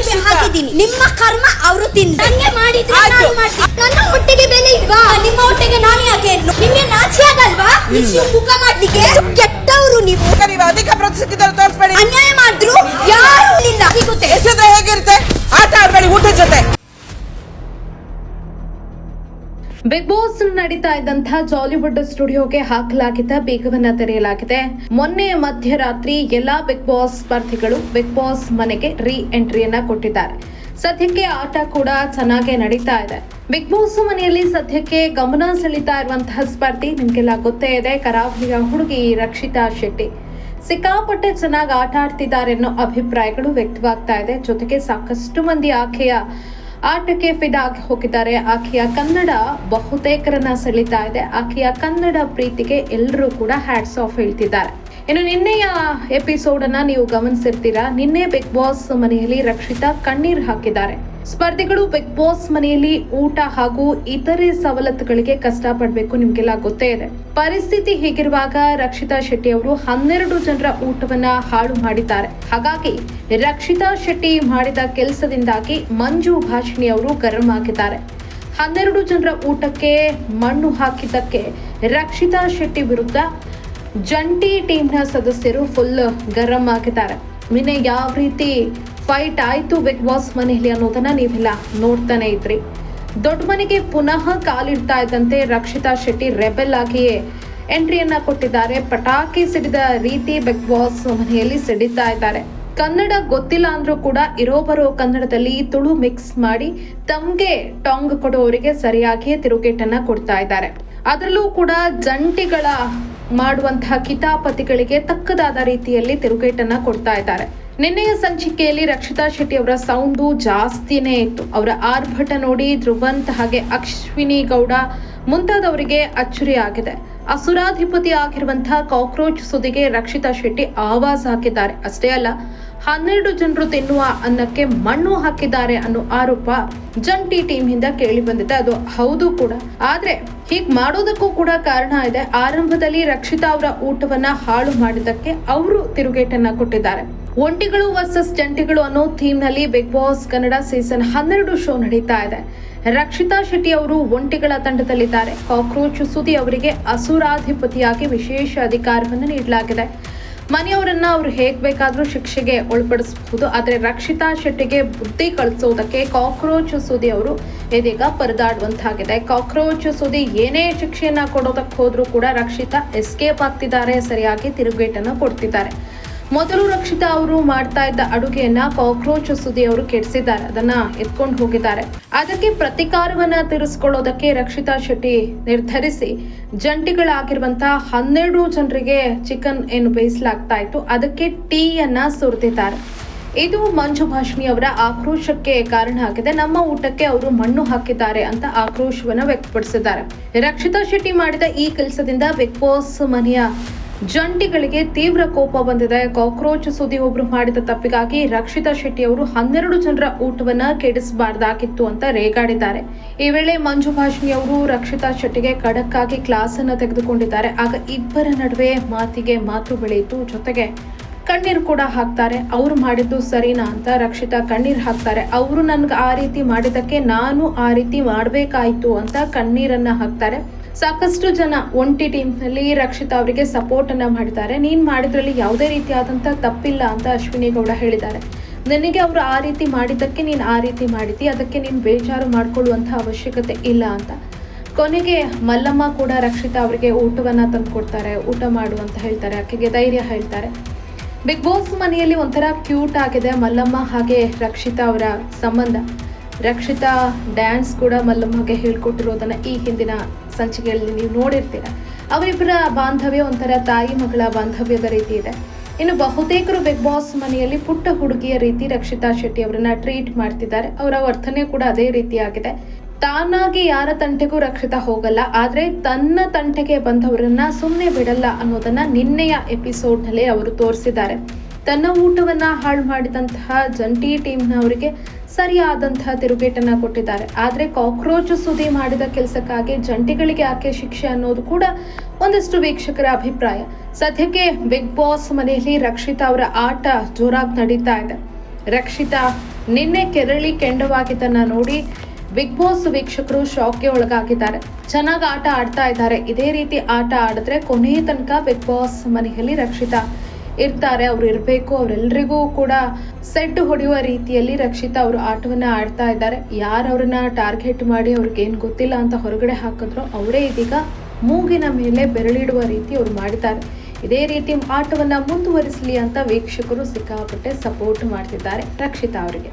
ಬೆ- ಹಾಕಿದೀನಿ ನಿಮ್ಮ ಕರ್ಮ ಅವರು ತಿಂದ ನಂಗೆ ಮಾಡಿದ್ರೆ. ನಾನು ಮಾಡ್ತೀನಿ. ನನ್ನ ಹೊಟ್ಟೆಗೆ ಬೆಲೆ ಇಲ್ವಾ? ನಿಮ್ಮ ಹೊಟ್ಟೆಗೆ ನಾನು ಯಾಕೆ ನಿಮ್ಗೆ ನಾಚಿ ಆಗಲ್ವಾ ಇಷ್ಟು ಮುಖ ಮಾಡ್ಲಿಕ್ಕೆ? ಕೆಟ್ಟವರು ನೀವು. ಅದಕ್ಕೆ ಪ್ರತಿಷ್ಠಿತರು ತೋರಿಸ್ಬೇಡಿ. ಅನ್ಯಾಯ ಬಿಗ್ ಬಾಸ್ ನಡೀತಾ ಇದ್ದಂತಹ ಜಾಲಿವುಡ್ ಸ್ಟುಡಿಯೋಗೆ ಹಾಕಲಾಗಿದ್ದ ಬೀಗವನ್ನ ತೆರೆಯಲಾಗಿದೆ. ಮೊನ್ನೆ ಮಧ್ಯರಾತ್ರಿ ಎಲ್ಲಾ ಬಿಗ್ ಬಾಸ್ ಸ್ಪರ್ಧಿಗಳು ಬಿಗ್ ಬಾಸ್ ಮನೆಗೆ ರೀ ಎಂಟ್ರಿಯನ್ನ ಕೊಟ್ಟಿದ್ದಾರೆ. ಸದ್ಯಕ್ಕೆ ಆಟ ಕೂಡ ಚೆನ್ನಾಗೇ ನಡೀತಾ ಇದೆ. ಬಿಗ್ ಬಾಸ್ ಮನೆಯಲ್ಲಿ ಸದ್ಯಕ್ಕೆ ಗಮನ ಸೆಳೀತಾ ಇರುವಂತಹ ಸ್ಪರ್ಧಿ ನಿಮ್ಗೆಲ್ಲ ಗೊತ್ತೇ ಇದೆ. ಕರಾವಳಿಯ ಹುಡುಗಿ ರಕ್ಷಿತಾ ಶೆಟ್ಟಿ. ಸಿಕ್ಕಾಪಟ್ಟೆ ಚೆನ್ನಾಗಿ ಆಟ ಆಡ್ತಿದ್ದಾರೆ ಅನ್ನೋ ಅಭಿಪ್ರಾಯಗಳು ವ್ಯಕ್ತವಾಗ್ತಾ ಇದೆ. ಜೊತೆಗೆ ಸಾಕಷ್ಟು ಮಂದಿ ಆಕೆಯ ಆಟಕ್ಕೆ ಫಿದಾಗಿ ಹೋಗಿದ್ದಾರೆ. ಆಕೆಯ ಕನ್ನಡ ಬಹುತೇಕರನ್ನ ಸೆಳೀತಾ ಇದೆ. ಆಕೆಯ ಕನ್ನಡ ಪ್ರೀತಿಗೆ ಎಲ್ಲರೂ ಕೂಡ ಹ್ಯಾಟ್ಸ್ ಆಫ್ ಹೇಳ್ತಿದ್ದಾರೆ. ಇನ್ನು ನಿನ್ನೆಯ ಎಪಿಸೋಡ್ ಅನ್ನ ನೀವು ಗಮನಿಸಿರ್ತೀರಾ? ನಿನ್ನೆ ಬಿಗ್ ಬಾಸ್ ಮನೆಯಲ್ಲಿ ರಕ್ಷಿತಾ ಕಣ್ಣೀರ್ ಹಾಕಿದ್ದಾರೆ. ಸ್ಪರ್ಧಿಗಳು ಬಿಗ್ ಬಾಸ್ ಮನೆಯಲ್ಲಿ ಊಟ ಹಾಗೂ ಇತರೆ ಸವಲತ್ತುಗಳಿಗೆ ಕಷ್ಟ ಪಡಬೇಕು ನಿಮ್ಗೆಲ್ಲ ಗೊತ್ತೇ ಇದೆ. ಪರಿಸ್ಥಿತಿ ಹೀಗಿರುವಾಗ ರಕ್ಷಿತಾ ಶೆಟ್ಟಿ ಅವರು ಹನ್ನೆರಡು ಜನರ ಊಟವನ್ನ ಹಾಳು ಮಾಡಿದ್ದಾರೆ. ಹಾಗಾಗಿ ರಕ್ಷಿತಾ ಶೆಟ್ಟಿ ಮಾಡಿದ ಕೆಲಸದಿಂದಾಗಿ ಮಂಜು ಭಾಷಿಣಿ ಅವರು ಗರಂ ಆಗಿದ್ದಾರೆ. ಹನ್ನೆರಡು ಜನರ ಊಟಕ್ಕೆ ಮಣ್ಣು ಹಾಕಿದ್ದಕ್ಕೆ ರಕ್ಷಿತಾ ಶೆಟ್ಟಿ ವಿರುದ್ಧ ಜಂಟಿ ಟೀಮ್ನ ಸದಸ್ಯರು ಫುಲ್ ಗರಂ ಆಗಿದ್ದಾರೆ. ನಿನ್ನೆ ಯಾವ ರೀತಿ ಫೈಟ್ ಆಯ್ತು ಬಿಗ್ ಬಾಸ್ ಮನೆಯಲ್ಲಿ ಅನ್ನೋದನ್ನ ನೀವೆಲ್ಲ ನೋಡ್ತಾನೆ ಇದ್ರಿ. ದೊಡ್ಡ ಮನೆಗೆ ಪುನಃ ಕಾಲಿಡ್ತಾ ಇದ್ದಂತೆ ರಕ್ಷಿತಾ ಶೆಟ್ಟಿ ರೆಬೆಲ್ ಆಗಿಯೇ ಎಂಟ್ರಿಯನ್ನ ಕೊಟ್ಟಿದ್ದಾರೆ. ಪಟಾಕಿ ಸಿಡಿದ ರೀತಿ ಬಿಗ್ ಬಾಸ್ ಮನೆಯಲ್ಲಿ ಸಿಡಿತಾ ಇದ್ದಾರೆ. ಕನ್ನಡ ಗೊತ್ತಿಲ್ಲ ಅಂದ್ರೂ ಕೂಡ ಇರೋ ಬರೋ ಕನ್ನಡದಲ್ಲಿ ತುಳು ಮಿಕ್ಸ್ ಮಾಡಿ ತಮ್ಗೆ ಟಾಂಗ್ ಕೊಡುವವರಿಗೆ ಸರಿಯಾಗಿಯೇ ತಿರುಗೇಟನ್ನ ಕೊಡ್ತಾ ಇದ್ದಾರೆ. ಅದರಲ್ಲೂ ಕೂಡ ಜಂಟಿಗಳ ಮಾಡುವಂತಹ ಕಿತಾಪತಿಗಳಿಗೆ ತಕ್ಕದಾದ ರೀತಿಯಲ್ಲಿ ತಿರುಗೇಟನ್ನ ಕೊಡ್ತಾ ಇದ್ದಾರೆ. ನಿನ್ನೆಯ ಸಂಚಿಕೆಯಲ್ಲಿ ರಕ್ಷಿತಾ ಶೆಟ್ಟಿ ಅವರ ಸೌಂಡು ಜಾಸ್ತಿನೇ ಇತ್ತು. ಅವರ ಆರ್ಭಟ ನೋಡಿ ಧ್ರುವಂತ್ ಹಾಗೆ ಅಶ್ವಿನಿ ಗೌಡ ಮುಂತಾದವರಿಗೆ ಅಚ್ಚರಿ ಆಗಿದೆ. ಅಸುರಾಧಿಪತಿ ಆಗಿರುವಂತಹ ಕಾಕ್ರೋಚ್ ಸುದಿಗೆ ರಕ್ಷಿತಾ ಶೆಟ್ಟಿ ಆವಾಜ್ ಹಾಕಿದ್ದಾರೆ. ಅಷ್ಟೇ ಅಲ್ಲ ಹನ್ನೆರಡು ಜನರು ತಿನ್ನುವ ಅನ್ನಕ್ಕೆ ಮಣ್ಣು ಹಾಕಿದ್ದಾರೆ ಅನ್ನೋ ಆರೋಪ ಜಂಟಿ ಟೀಮ್ ಇಂದ ಕೇಳಿ ಬಂದಿದೆ. ಅದು ಹೌದು ಕೂಡ. ಆದ್ರೆ ಹೀಗ್ ಮಾಡೋದಕ್ಕೂ ಕೂಡ ಕಾರಣ ಇದೆ. ಆರಂಭದಲ್ಲಿ ರಕ್ಷಿತಾ ಅವರ ಊಟವನ್ನ ಹಾಳು ಮಾಡಿದ್ದಕ್ಕೆ ಅವರು ತಿರುಗೇಟನ್ನ ಕೊಟ್ಟಿದ್ದಾರೆ. ಒಂಟಿಗಳು ವರ್ಸಸ್ ಜಂಟಿಗಳು ಅನ್ನೋ ಥೀಮ್ನಲ್ಲಿ ಬಿಗ್ ಬಾಸ್ ಕನ್ನಡ ಸೀಸನ್ ಹನ್ನೆರಡು ಶೋ ನಡೀತಾ ಇದೆ. ರಕ್ಷಿತಾ ಶೆಟ್ಟಿ ಅವರು ಒಂಟಿಗಳ ತಂಡದಲ್ಲಿದ್ದಾರೆ. ಕಾಕ್ರೋಚ್ ಸುದಿ ಅವರಿಗೆ ಅಸುರಾಧಿಪತಿಯಾಗಿ ವಿಶೇಷ ಅಧಿಕಾರವನ್ನು ನೀಡಲಾಗಿದೆ. ಮನೆಯವರನ್ನ ಅವ್ರು ಹೇಗ್ ಬೇಕಾದ್ರೂ ಶಿಕ್ಷೆಗೆ ಒಳಪಡಿಸಬಹುದು. ಆದರೆ ರಕ್ಷಿತಾ ಶೆಟ್ಟಿಗೆ ಬುದ್ಧಿ ಕಳಿಸೋದಕ್ಕೆ ಕಾಕ್ರೋಚ್ ಸುದಿ ಅವರು ಇದೀಗ ಪರದಾಡುವಂತಾಗಿದೆ. ಕಾಕ್ರೋಚ್ ಸುದಿ ಏನೇ ಶಿಕ್ಷೆಯನ್ನ ಕೊಡೋದಕ್ಕೆ ಹೋದ್ರೂ ಕೂಡ ರಕ್ಷಿತಾ ಎಸ್ಕೇಪ್ ಆಗ್ತಿದ್ದಾರೆ. ಸರಿಯಾಗಿ ತಿರುಗೇಟನ್ನು ಕೊಡ್ತಿದ್ದಾರೆ. ಮೊದಲು ರಕ್ಷಿತಾ ಅವರು ಮಾಡ್ತಾ ಇದ್ದ ಅಡುಗೆಯನ್ನ ಕಾಕ್ರೋಚ್ ಸುದಿ ಅವರು ಕೆಡಿಸಿದ್ದಾರೆ. ಅದನ್ನ ಎತ್ಕೊಂಡು ಹೋಗಿದ್ದಾರೆ. ಅದಕ್ಕೆ ಪ್ರತಿಕಾರವನ್ನ ತೀರಿಸಿಕೊಳ್ಳೋದಕ್ಕೆ ರಕ್ಷಿತಾ ಶೆಟ್ಟಿ ನಿರ್ಧರಿಸಿ, ಜಂಟಿಗಳಾಗಿರುವಂತಹ ಹನ್ನೆರಡು ಜನರಿಗೆ ಚಿಕನ್ ಏನು ಬೇಯಿಸಲಾಗ್ತಾ ಇತ್ತು. ಅದಕ್ಕೆ ಟೀಯನ್ನ ಸುರಿದಿದ್ದಾರೆ. ಇದು ಮಂಜು ಭಾಷಿಣಿ ಅವರ ಆಕ್ರೋಶಕ್ಕೆ ಕಾರಣ ಆಗಿದೆ. ನಮ್ಮ ಊಟಕ್ಕೆ ಅವರು ಮಣ್ಣು ಹಾಕಿದ್ದಾರೆ ಅಂತ ಆಕ್ರೋಶವನ್ನ ವ್ಯಕ್ತಪಡಿಸಿದ್ದಾರೆ. ರಕ್ಷಿತಾ ಶೆಟ್ಟಿ ಮಾಡಿದ ಈ ಕೆಲಸದಿಂದ ಬಿಗ್ ಬಾಸ್ ಮನೆಯ ಜಂಟಿಗಳಿಗೆ ತೀವ್ರ ಕೋಪ ಬಂದಿದೆ. ಕಾಕ್ರೋಚ್ ಸುದ್ದಿ ಒಬ್ರು ಮಾಡಿದ ತಪ್ಪಿಗಾಗಿ ರಕ್ಷಿತಾ ಶೆಟ್ಟಿ ಅವರು ಹನ್ನೆರಡು ಜನರ ಊಟವನ್ನ ಕೆಡಿಸಬಾರ್ದಾಗಿತ್ತು ಅಂತ ರೇಗಾಡಿದ್ದಾರೆ. ಈ ವೇಳೆ ಮಂಜು ಭಾಷಿಣಿ ಅವರು ರಕ್ಷಿತಾ ಶೆಟ್ಟಿಗೆ ಖಡಕ್ ಆಗಿ ಕ್ಲಾಸ್ ಅನ್ನ ತೆಗೆದುಕೊಂಡಿದ್ದಾರೆ. ಆಗ ಇಬ್ಬರ ನಡುವೆ ಮಾತಿಗೆ ಮಾತು ಬೆಳೆಯಿತು. ಜೊತೆಗೆ ಕಣ್ಣೀರು ಕೂಡ ಹಾಕ್ತಾರೆ. ಅವ್ರು ಮಾಡಿದ್ದು ಸರಿನಾ ಅಂತ ರಕ್ಷಿತಾ ಕಣ್ಣೀರು ಹಾಕ್ತಾರೆ. ಅವರು ನನ್ಗೆ ಆ ರೀತಿ ಮಾಡಿದಕ್ಕೆ ನಾನು ಆ ರೀತಿ ಮಾಡ್ಬೇಕಾಯ್ತು ಅಂತ ಕಣ್ಣೀರನ್ನ ಹಾಕ್ತಾರೆ. ಸಾಕಷ್ಟು ಜನ ಒಂಟಿ ಟೀಮ್ನಲ್ಲಿ ರಕ್ಷಿತಾ ಅವರಿಗೆ ಸಪೋರ್ಟ್ ಅನ್ನ ಮಾಡಿದ್ದಾರೆ. ನೀನ್ ಮಾಡಿದ್ರಲ್ಲಿ ಯಾವುದೇ ರೀತಿಯಾದಂತ ತಪ್ಪಿಲ್ಲ ಅಂತ ಅಶ್ವಿನಿ ಗೌಡ ಹೇಳಿದ್ದಾರೆ. ನನಗೆ ಅವರು ಆ ರೀತಿ ಮಾಡಿದ್ದಕ್ಕೆ ನೀನು ಆ ರೀತಿ ಮಾಡಿದ್ದಿ ಅದಕ್ಕೆ ನೀನು ಬೇಜಾರು ಮಾಡ್ಕೊಳ್ಳುವಂತಹ ಅವಶ್ಯಕತೆ ಇಲ್ಲ ಅಂತ. ಕೊನೆಗೆ ಮಲ್ಲಮ್ಮ ಕೂಡ ರಕ್ಷಿತಾ ಅವರಿಗೆ ಊಟವನ್ನ ತಂದ್ಕೊಡ್ತಾರೆ, ಊಟ ಮಾಡು ಅಂತ ಹೇಳ್ತಾರೆ ಆಕೆಗೆ ಧೈರ್ಯ ಹೇಳ್ತಾರೆ. ಬಿಗ್ ಬಾಸ್ ಮನೆಯಲ್ಲಿ ಒಂಥರ ಕ್ಯೂಟ್ ಆಗಿದೆ ಮಲ್ಲಮ್ಮ ಹಾಗೆ ರಕ್ಷಿತಾ ಅವರ ಸಂಬಂಧ. ರಕ್ಷಿತಾ ಡ್ಯಾನ್ಸ್ ಕೂಡ ಮಲ್ಲಮ್ಮಗೆ ಹೇಳ್ಕೊಟ್ಟಿರೋದನ್ನ ಈ ಹಿಂದಿನ ಸಂಚಿಕೆಯಲ್ಲಿ ನೀವು ನೋಡಿರ್ತೀರ. ಅವರಿಬ್ಬರ ಬಾಂಧವ್ಯ ಒಂಥರ ತಾಯಿ ಮಗಳ ಬಾಂಧವ್ಯದ ರೀತಿ ಇದೆ. ಇನ್ನು ಬಹುತೇಕರು ಬಿಗ್ ಬಾಸ್ ಮನೆಯಲ್ಲಿ ಪುಟ್ಟ ಹುಡುಗಿಯ ರೀತಿ ರಕ್ಷಿತಾ ಶೆಟ್ಟಿ ಅವರನ್ನ ಟ್ರೀಟ್ ಮಾಡ್ತಿದ್ದಾರೆ. ಅವರ ವರ್ತನೆ ಕೂಡ ಅದೇ ರೀತಿಯಾಗಿದೆ. ತಾನಾಗಿ ಯಾರ ತಂಟೆಗೂ ರಕ್ಷಿತಾ ಹೋಗಲ್ಲ. ಆದರೆ ತನ್ನ ತಂಟೆಗೆ ಬಂದವರನ್ನ ಸುಮ್ಮನೆ ಬಿಡಲ್ಲ ಅನ್ನೋದನ್ನ ನಿನ್ನೆಯ ಎಪಿಸೋಡ್ನಲ್ಲಿ ಅವರು ತೋರಿಸಿದ್ದಾರೆ. ತನ್ನ ಊಟವನ್ನ ಹಾಳು ಮಾಡಿದಂತಹ ಜಂಟಿ ಟೀಮ್ನವರಿಗೆ ಸರಿಯಾದಂತಹ ತಿರುಗೇಟನ್ನ ಕೊಟ್ಟಿದ್ದಾರೆ. ಆದ್ರೆ ಕಾಕ್ರೋಚ್ ಸುದ್ದಿ ಮಾಡಿದ ಕೆಲಸಕ್ಕಾಗಿ ಜಂಟಿಗಳಿಗೆ ಯಾಕೆ ಶಿಕ್ಷೆ ಅನ್ನೋದು ಕೂಡ ಒಂದಷ್ಟು ವೀಕ್ಷಕರ ಅಭಿಪ್ರಾಯ. ಸದ್ಯಕ್ಕೆ ಬಿಗ್ ಬಾಸ್ ಮನೆಯಲ್ಲಿ ರಕ್ಷಿತಾ ಅವರ ಆಟ ಜೋರಾಗಿ ನಡೀತಾ ಇದೆ. ರಕ್ಷಿತಾ ನಿನ್ನೆ ಕೆರಳಿ ಕೆಂಡವಾಗಿದ್ದನ್ನ ನೋಡಿ ಬಿಗ್ ಬಾಸ್ ವೀಕ್ಷಕರು ಶಾಕ್ಗೆ ಒಳಗಾಗಿದ್ದಾರೆ. ಚೆನ್ನಾಗಿ ಆಟ ಆಡ್ತಾ ಇದ್ದಾರೆ. ಇದೇ ರೀತಿ ಆಟ ಆಡಿದ್ರೆ ಕೊನೆಯ ತನಕ ಬಿಗ್ ಬಾಸ್ ಮನೆಯಲ್ಲಿ ರಕ್ಷಿತಾ ಇರ್ತಾರೆ, ಅವ್ರು ಇರಬೇಕು ಅವರೆಲ್ಲರಿಗೂ ಕೂಡ ಸೆಟ್ ಹೊಡೆಯುವ ರೀತಿಯಲ್ಲಿ ರಕ್ಷಿತಾ ಅವರು ಆಟವನ್ನ ಆಡ್ತಾ ಇದ್ದಾರೆ. ಯಾರು ಅವ್ರನ್ನ ಟಾರ್ಗೆಟ್ ಮಾಡಿ ಅವ್ರಿಗೆ ಏನು ಗೊತ್ತಿಲ್ಲ ಅಂತ ಹೊರಗಡೆ ಹಾಕಿದ್ರು, ಅವರೇ ಇದೀಗ ಮೂಗಿನ ಮೇಲೆ ಬೆರಳಿಡುವ ರೀತಿ ಅವ್ರು ಮಾಡಿದ್ದಾರೆ. ಇದೇ ರೀತಿ ಆಟವನ್ನ ಮುಂದುವರಿಸಲಿ ಅಂತ ವೀಕ್ಷಕರು ಸಿಕ್ಕಾಪಟ್ಟೆ ಸಪೋರ್ಟ್ ಮಾಡ್ತಿದ್ದಾರೆ ರಕ್ಷಿತಾ ಅವರಿಗೆ.